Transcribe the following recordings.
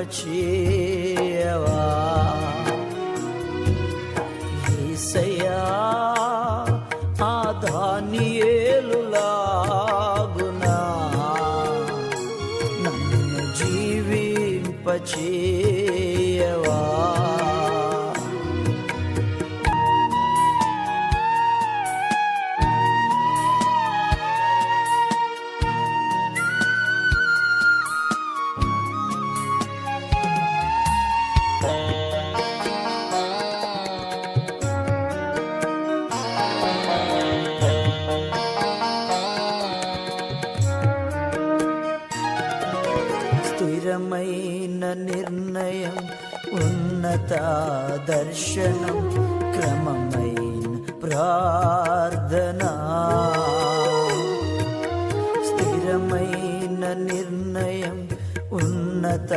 జీవింపచేయవా ఈసయా ఆ దానియేలులాగునా నన్ను జీవింపచే స్థిరమైన నిర్ణయం ఉన్నత దర్శనం క్రమమైన ప్రార్థన. స్థిరమైన నిర్ణయం ఉన్నత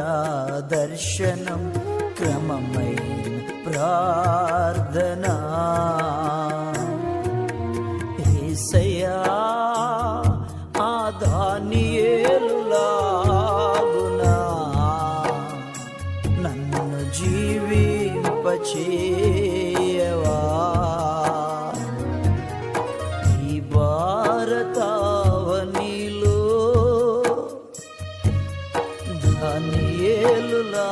దర్శనం క్రమమైన ప్రార్థన. ఏ సై జీవింపచేయవా ఈ భారతావనిలో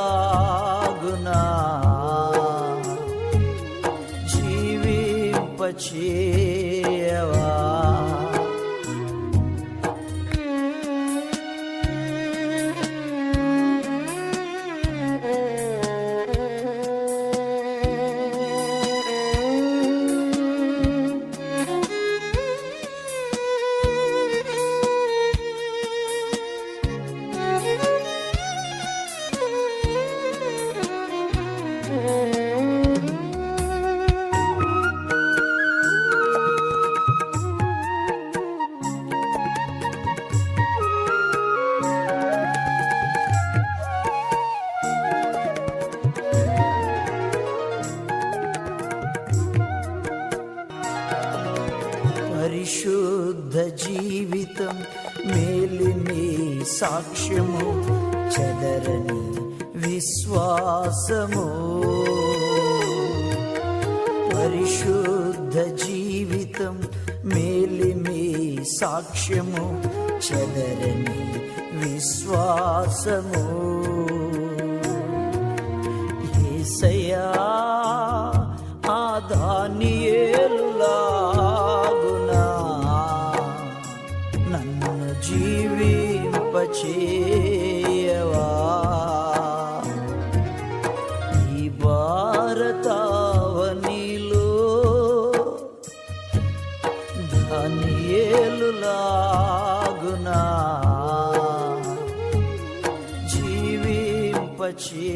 దానియేలులాగునా జీవింపచేయవా? परिशुद्धजीवितं मेलिमे साक्षिमु चदरणे విశ్వాసము. పరిశుద్ధ జీవితం మేలిమి సాక్ష్యము చెదరని విశ్వాసము. ఏసయా ఆ దానియేలులాగునా? నన్ను జీవింపచే జీవింపచే